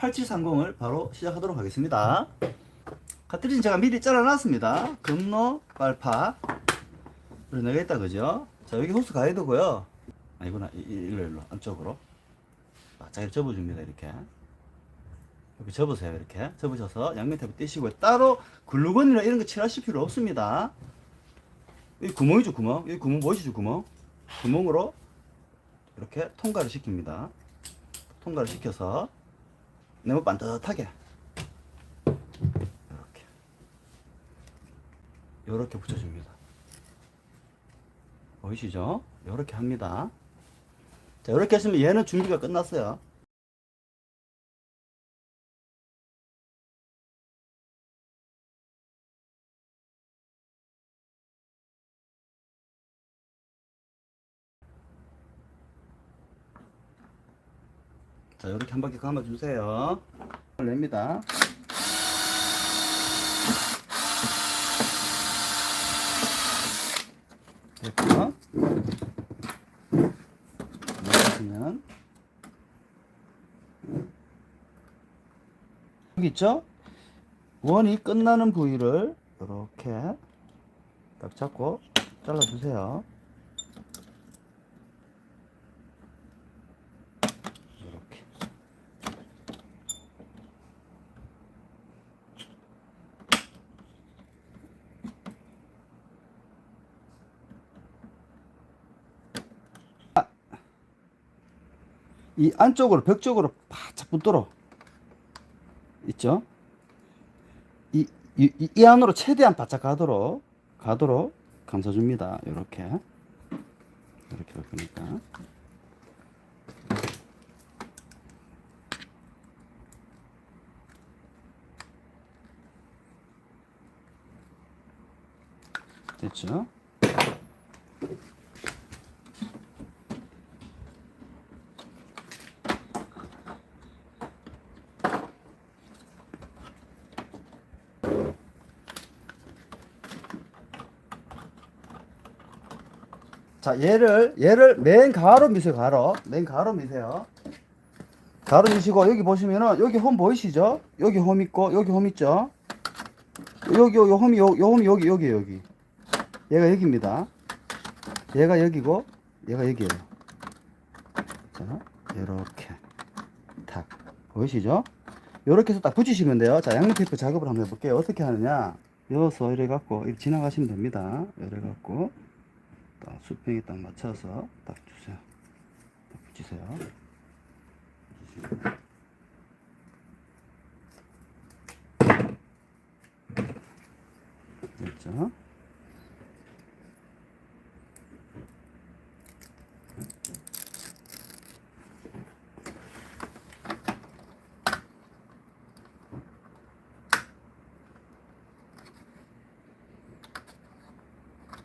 8730을 바로 시작하도록 하겠습니다. 카트리지는 제가 미리 잘라놨습니다. 금노, 빨파. 내가 있다, 그죠? 자, 여기 호스 가이드고요. 아, 이거나, 이- 이- 일로, 일로, 안쪽으로. 바짝 이렇게 접어줍니다, 이렇게. 이렇게 접으세요, 이렇게. 접으셔서 양면 테이프 떼시고요. 따로 글루건이나 이런 거 칠하실 필요 없습니다. 여기 구멍이죠, 구멍. 여기 구멍 보이시죠, 구멍? 구멍으로 이렇게 통과를 시킵니다. 통과를 시켜서 네모 반듯하게 이렇게 이렇게 붙여줍니다. 보이시죠? 이렇게 합니다. 자, 이렇게 했으면 얘는 준비가 끝났어요. 자, 이렇게 한 바퀴 감아주세요. 냅니다. 됐고요. 넣으시면 여기 있죠? 원이 끝나는 부위를 이렇게 딱 잡고 잘라주세요. 이 안쪽으로 벽 쪽으로 바짝 붙도록 있죠? 이, 이, 이- 이 안으로 최대한 바짝 가도록 가도록 감싸줍니다. 이렇게 이렇게 할 거니까 됐죠? 자, 얘를, 얘를 맨 가로 미세요, 가로. 맨 가로 미세요. 가로 미시고, 여기 보시면은, 여기 홈 보이시죠? 여기 홈 있고, 여기 홈 있죠? 여기, 요, 요 홈이, 요, 요 홈이 여기, 여기, 여기. 얘가 여기입니다. 얘가 여기고, 얘가 여기에요. 자, 요렇게. 탁. 보이시죠? 요렇게 해서 딱 붙이시면 돼요. 자, 양면 테이프 작업을 한번 해볼게요. 어떻게 하느냐. 여기서 이래 갖고, 이렇게 지나가시면 됩니다. 이래 갖고. 딱 수평에 딱 맞춰서 딱 주세요. 딱 붙이세요. 됐죠?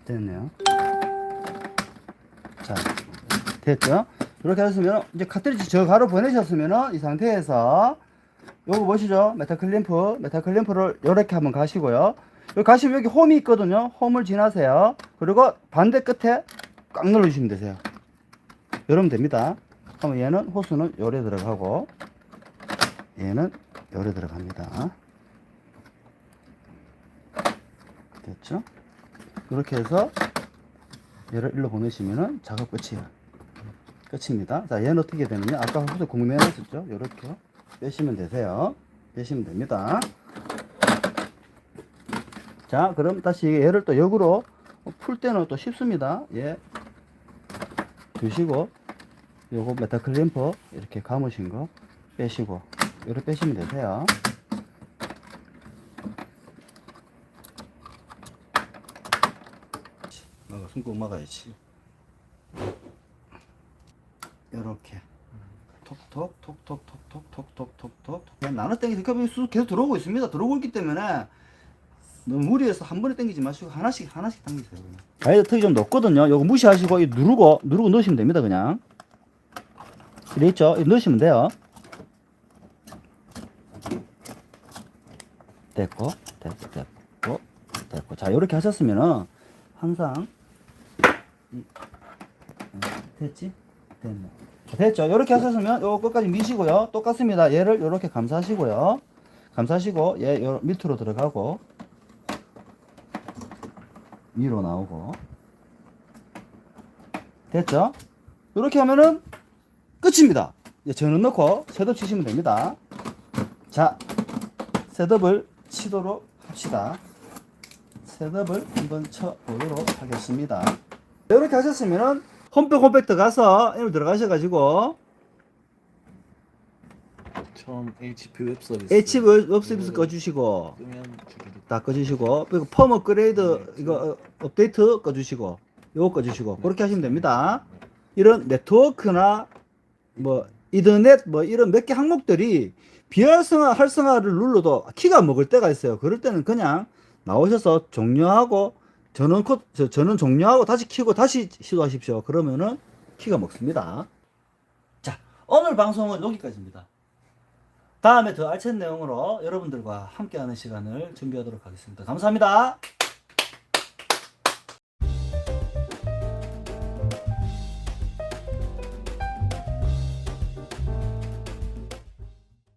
됐네요. 자, 됐죠? 이렇게 하셨으면, 이제 카트리지 저 가로 보내셨으면은, 이 상태에서, 요거 보시죠? 메타클램프, 메타클램프를 요렇게 한번 가시고요. 여기 가시면 여기 홈이 있거든요. 홈을 지나세요. 그리고 반대 끝에 꽉 눌러주시면 되세요. 이러면 됩니다. 그러면 얘는 호수는 요래 들어가고, 얘는 요래 들어갑니다. 됐죠? 이렇게 해서 얘를 일로 보내시면은 작업 끝이에요. 끝입니다. 자, 얘는 어떻게 되느냐? 아까 호수 구멍 내놨었죠? 이렇게 빼시면 되세요. 빼시면 됩니다. 자, 그럼 다시 얘를 또 역으로 풀 때는 또 쉽습니다. 얘 두시고 요거 메타 클램퍼 이렇게 감으신 거 빼시고 이렇게 빼시면 되세요. 막아 손꼭 막아야지. 이렇게. 톡톡 톡톡 톡톡 톡톡 톡톡. 그냥 나눠 컵이 쑥 계속 들어오고 있습니다. 들어오고 있기 때문에 너무 무리해서 한 번에 당기지 마시고 하나씩 하나씩 당기세요 가이드 턱이 좀 높거든요. 요거 무시하시고 이 누르고 누르고 넣으시면 됩니다 그냥. 이래 있죠? 넣으시면 돼요. 됐고 됐고 됐고 됐고. 자 이렇게 하셨으면은 항상 이, 어, 됐지? 됐네 됐죠? 이렇게 하셨으면 요 끝까지 미시고요. 똑같습니다. 얘를 이렇게 감싸시고요. 감싸시고 얘 요 밑으로 들어가고 위로 나오고 됐죠? 이렇게 하면은 끝입니다. 전원 넣고 셋업 치시면 됩니다. 자, 셋업을 치도록 합시다. 셋업을 한번 쳐보도록 하겠습니다. 이렇게 하셨으면은 홈백 홈백 들어가서 이걸 들어가셔가지고 처음 HP 웹 서비스 H 웹 서비스 꺼주시고 끄면 주르륵 다 꺼주시고 그리고 펌 업그레이드 이거 어, 업데이트 꺼주시고 요거 꺼주시고 그렇게 하시면 됩니다. 이런 네트워크나 뭐 이더넷 뭐 이런 몇 개 항목들이 비활성화 활성화를 눌러도 키가 먹을 때가 있어요. 그럴 때는 그냥 나오셔서 종료하고 전원 코 저- 전원 종료하고 다시 키고 다시 시도하십시오. 그러면은 키가 먹습니다. 자 오늘 방송은 여기까지입니다. 다음에 더 알찬 내용으로 여러분들과 함께하는 시간을 준비하도록 하겠습니다. 감사합니다.